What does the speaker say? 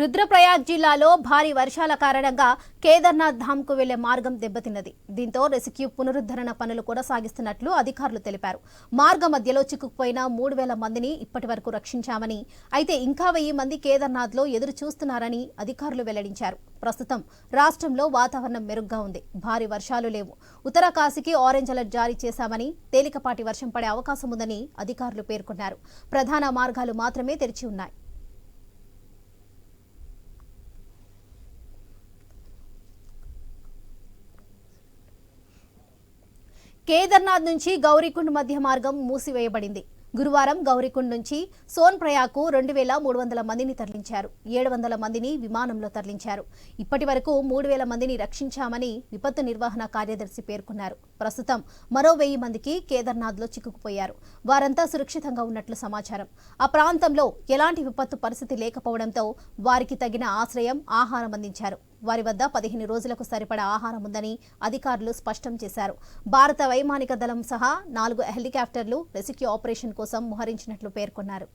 రుద్రప్రయాగ్ జిల్లాలో భారీ వర్షాల కారణంగా కేదార్నాథ్ ధామ్కు వెళ్ళే మార్గం దెబ్బతిన్నది. దీంతో రెస్క్యూ పునరుద్ధరణ పనులు కూడా సాగిస్తున్నట్లు అధికారులు తెలిపారు. మార్గ మధ్యలో చిక్కుకుపోయిన మూడు వేల మందిని ఇప్పటి వరకు రక్షించామని అయితే ఇంకా వెయ్యి మంది కేదార్నాథ్లో ఎదురు చూస్తున్నారని అధికారులు వెల్లడించారు. ప్రస్తుతం రాష్ట్రంలో వాతావరణం మెరుగ్గా ఉంది. భారీ వర్షాలు లేవు. ఉత్తరకాశీకి ఆరెంజ్ అలర్ట్ జారీ చేశామని తేలికపాటి వర్షం పడే అవకాశం ఉందని అధికారులు పేర్కొన్నారు. ప్రధాన మార్గాలు మాత్రమే తెరిచి ఉన్నాయి. కేదార్నాథ్ నుంచి గౌరీకుండ్ మధ్య మార్గం మూసివేయబడింది. గురువారం గౌరీకుండ్ నుంచి సోన్ ప్రయాకు రెండు వేల మూడు వందల మందిని తరలించారు. ఏడు వందల మందిని విమానంలో తరలించారు. ఇప్పటి వరకు మూడు వేల మందిని రక్షించామని విపత్తు నిర్వహణ కార్యదర్శి పేర్కొన్నారు. ప్రస్తుతం మరో వెయ్యి మందికి కేదార్నాథ్లో చిక్కుకుపోయారు. వారంతా సురక్షితంగా ఉన్నట్లు సమాచారం. ఆ ప్రాంతంలో ఎలాంటి విపత్తు పరిస్థితి లేకపోవడంతో వారికి తగిన ఆశ్రయం ఆహారం అందించారు. వారి వద్ద పదిహేను రోజులకు సరిపడా ఆహారం ఉందని అధికారులు స్పష్టం చేశారు. భారత వైమానిక దళం సహా నాలుగు హెలికాప్టర్లు రెస్క్యూ ఆపరేషన్ కోసం మోహరించినట్లు పేర్కొన్నారు.